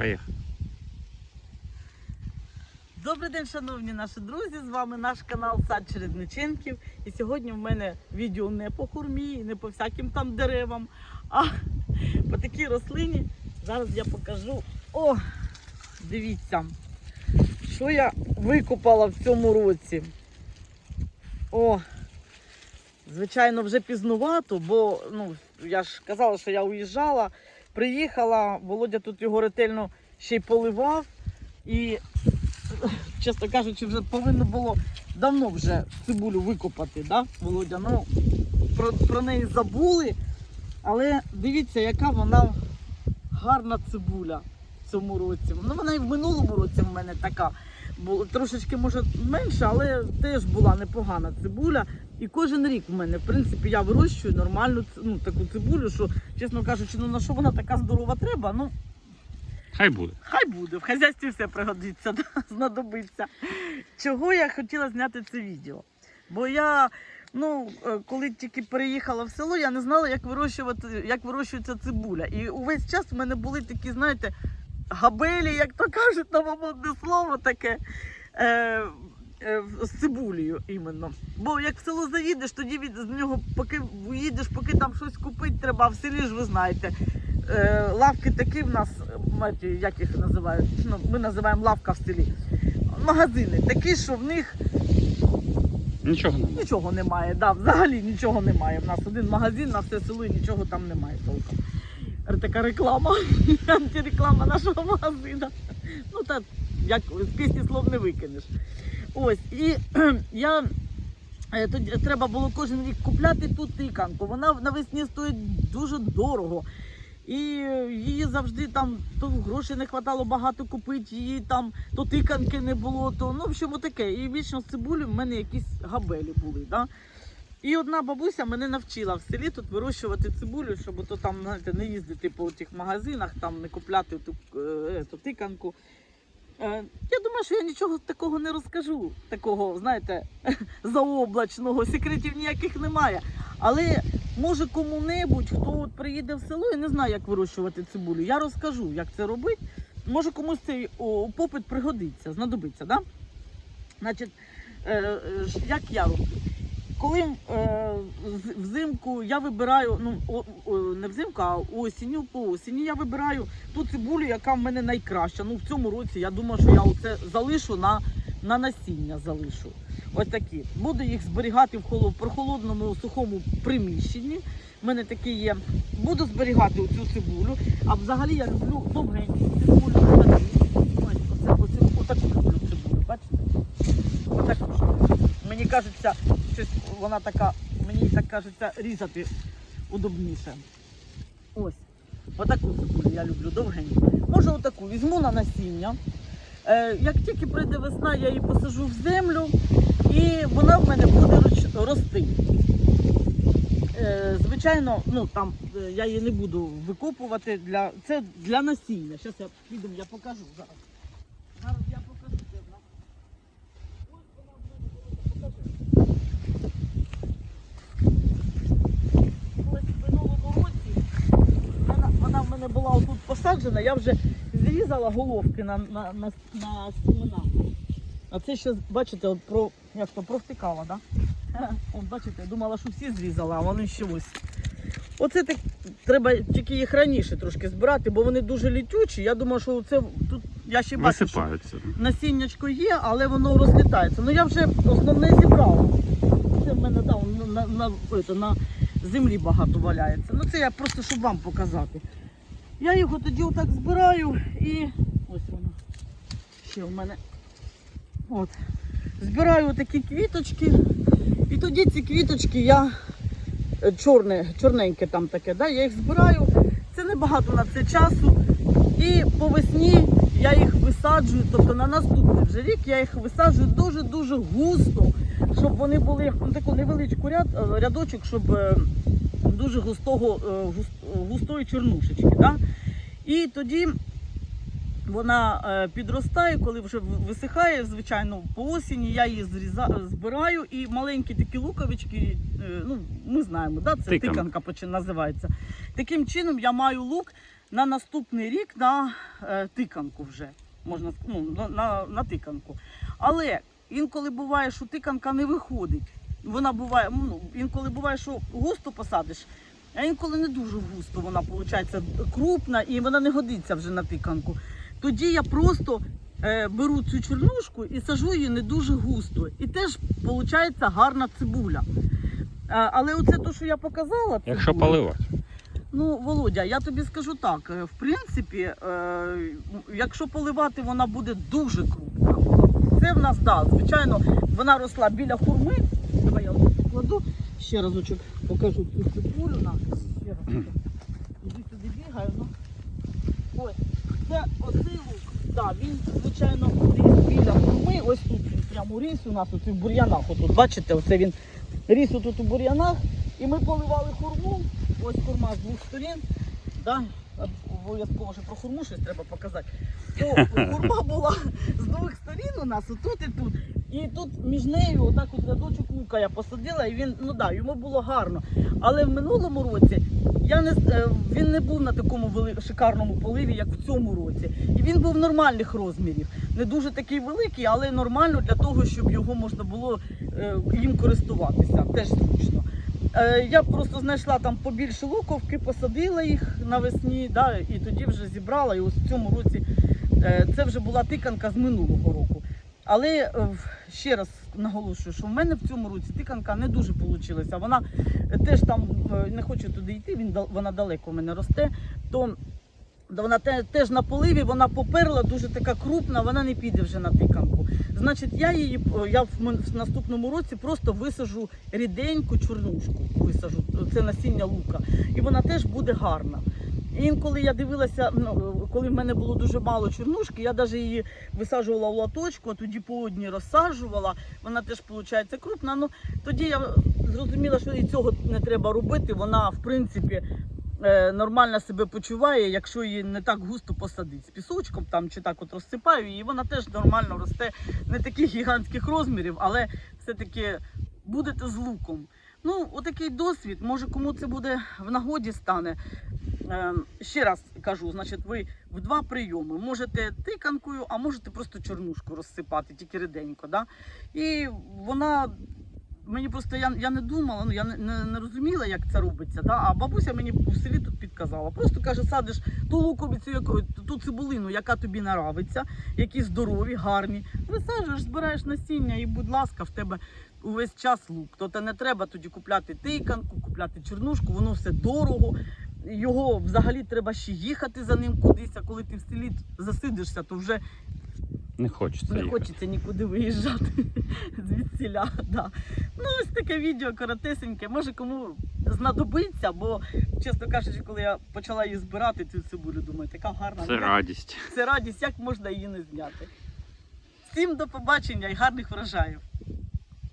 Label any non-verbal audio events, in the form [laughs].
Поїхали. Добрий день, шановні наші друзі! З вами наш канал Сад Чередниченків. І сьогодні в мене відео не по хурмі, не по всяким там деревам, а по такій рослині. Зараз я покажу. О, дивіться, що я викопала в цьому році. О, звичайно, вже пізнувато, бо ну, я ж казала, що я уїжджала, приїхала, Володя тут його ретельно ще й поливав. І чесно кажучи, вже повинно було давно вже цибулю викопати, да, Володя? Ну, про, про неї забули. Але дивіться, яка вона гарна цибуля в цьому році. Ну, вона і в минулому році в мене така. Трошечки, може, менша, але теж була непогана цибуля. І кожен рік в мене, в принципі, я вирощую нормальну ну, таку цибулю, що, чесно кажучи, ну на що вона така здорова треба? Ну, Хай буде. Хай буде, в хазяйстві все пригодиться, [laughs] знадобиться. Чого я хотіла зняти це відео? Бо я, ну, е, коли тільки переїхала в село, я не знала, як вирощувати, як вирощується цибуля. І увесь час в мене були такі, знаєте, габелі, як то кажуть, новомодне слово таке. Е, з цибулею іменно. Бо як в село заїдеш, тоді від з нього, поки уїдеш, поки там щось купити треба, а в селі ж ви знаєте. Е, лавки такі в нас, е, як їх називають, ну, ми називаємо лавка в селі. Магазини такі, що в них Нічого не буде. нічого немає. Да, взагалі нічого немає. В нас один магазин на все село і нічого там немає толком. Така реклама, [laughs] антиреклама нашого магазину. Ну так, як з пісні слов не викинеш. Ось, і я е, тоді треба було кожен рік купляти ту тиканку. Вона навесні стоїть дуже дорого. І її завжди там то грошей не вистачало багато купити, її там то тиканки не було, то ну в общем таке. І вічно з цибулі в мене якісь габелі були. Да? І одна бабуся мене навчила в селі тут вирощувати цибулю, щоб то там знаєте, не їздити по тих магазинах, там не купляти ту, е, ту тиканку. Е, Я думаю, що я нічого такого не розкажу, такого, знаєте, [laughs] заоблачного, секретів ніяких немає. Але може кому-небудь, хто от приїде в село і не знає, як вирощувати цибулю, я розкажу, як це робити. Може комусь цей попит пригодиться, знадобиться, да? Значить, е, е, як я роблю? Коли е, взимку я вибираю, ну о, не взимку, а осінню по осені я вибираю ту цибулю, яка в мене найкраща. Ну в цьому році я думаю, що я оце залишу на, на насіння залишу. Ось такі. Буду їх зберігати в холо- прохолодному сухому приміщенні. У мене такі є. Буду зберігати цю цибулю. А взагалі я люблю довгеньку цибулю. Ось, оце, отаку люблю цибулю. Бачите? Отаку. Мені кажеться, щось вона така, мені так кажеться, різати удобніше. Ось. Отаку цибулю я люблю довгеньку. Може отаку візьму на насіння. Е, як тільки прийде весна, я її посажу в землю і вона в мене буде рости. Е, звичайно, ну там е, я її не буду викопувати для це для насіння. Зараз я підемо, я покажу. Зараз я покажу, де вона. Ось вона в мене буде, покажи. Ось в минулому році вона, вона в мене була отут посаджена, я вже зрізала головки на, на, на, на семена. А це ще, бачите, от про, як то провтикала. Да? От, бачите, я думала, що всі зрізали, а вони ще ось. Оце так треба тільки їх раніше трошки збирати, бо вони дуже літючі. Я думаю, що це тут я ще бачу, що насіннячко є, але воно розлітається. Ну я вже основне зібрала. Це в мене да, на, на, на, на землі багато валяється. Ну це я просто щоб вам показати. Я його тоді отак збираю і ось воно. Ще в мене. От. Збираю такі квіточки. І тоді ці квіточки я е, чорне, чорненьке там таке, да, я їх збираю. Це небагато на це часу. І по весні я їх висаджую, тобто на наступний вже рік я їх висаджую дуже-дуже густо, щоб вони були ну, таку невеличку ряд, е, рядочок, щоб е, дуже густого, е, гус- густої чорнушечки. Да? І тоді вона е, підростає, коли вже висихає, звичайно, по осені я її зріза, збираю і маленькі такі луковички, е, ну ми знаємо, да, це Тиканка. тиканка називається. Таким чином я маю лук на наступний рік на е, тиканку вже. Можна ну, на, на, на тиканку. Але інколи буває, що тиканка не виходить. Вона буває, ну, інколи буває, що густо посадиш, а інколи не дуже густо вона виходить крупна і вона не годиться вже на тиканку. Тоді я просто е, беру цю чорнушку і сажу її не дуже густо. І теж виходить гарна цибуля. А, але оце те, що я показала, Якщо цибулю, поливати. Ну, Володя, я тобі скажу так: е, в принципі, е, якщо поливати, вона буде дуже крупна. Це в нас, да, звичайно, вона росла біля хурми. Давай я покладу. Ще разочок покажу цю цибулю. На, ще разочок. Іди сюди бігаю. Ну. Ось, це оцей лук. Да, він, звичайно, ріс біля хурми. Ось тут він прямо ріс у нас, оце в бур'янах. Отут, бачите, оце він ріс отут у бур'янах. І ми поливали хурму. Ось хурма з двох сторін. Да? Обов'язково ще про хурму щось треба показати. То хурма була з двох сторін у нас, отут і тут. І тут між нею отак от рядочок лука я посадила, і він, ну да, йому було гарно. Але в минулому році я не, е, він не був на такому вели, шикарному поливі, як в цьому році. І він був нормальних розмірів. Не дуже такий великий, але нормально для того, щоб його можна було е, їм користуватися. Теж зручно. Е, Я просто знайшла там побільше луковки, посадила їх навесні, да, і тоді вже зібрала. І ось в цьому році це вже була тиканка з минулого року. Але е, ще раз наголошую, що в мене в цьому році тиканка не дуже вийшла. Вона е, теж там е, не хочу туди йти, він, вона далеко в мене росте. То вона теж на поливі, вона поперла, дуже така крупна, вона не піде вже на тиканку. Значить, я її я в наступному році просто висажу ріденьку чорнушку. Висажу це насіння лука, і вона теж буде гарна. Інколи я дивилася, ну, коли в мене було дуже мало чорнушки, я навіть її висаджувала в латочку, а тоді по одній розсаджувала. Вона теж виходить крупна. Ну тоді я зрозуміла, що і цього не треба робити. Вона, в принципі, е, нормально себе почуває, якщо її не так густо посадити. З пісочком там чи так от розсипаю її, вона теж нормально росте, не таких гігантських розмірів, але все-таки будете з луком. Ну, отакий досвід, може кому це буде в нагоді стане. Е, ще раз кажу, значить, ви в два прийоми можете тиканкою, а можете просто чорнушку розсипати, тільки ріденько. Да? І вона мені просто я, я не думала, ну я не, не, не розуміла, як це робиться. Да? А бабуся мені в селі тут підказала. Просто каже, садиш ту луковицю, яку, ту цибулину, яка тобі нравиться, які здорові, гарні. Висаджуєш, збираєш насіння, і, будь ласка, в тебе увесь час лук. Тобто не треба тоді купляти тиканку, купляти чорнушку, воно все дорого. Його взагалі треба ще їхати за ним кудись, а коли ти в селі засидишся, то вже Не хочеться не їхати. хочеться нікуди виїжджати [laughs] звідсіля. Да. Ну, ось таке відео коротесеньке. Може кому знадобиться, бо, чесно кажучи, коли я почала її збирати, цю цибулю, думаю, така гарна. Це Ну, радість. Це радість, як можна її не зняти. Всім до побачення і гарних врожаїв!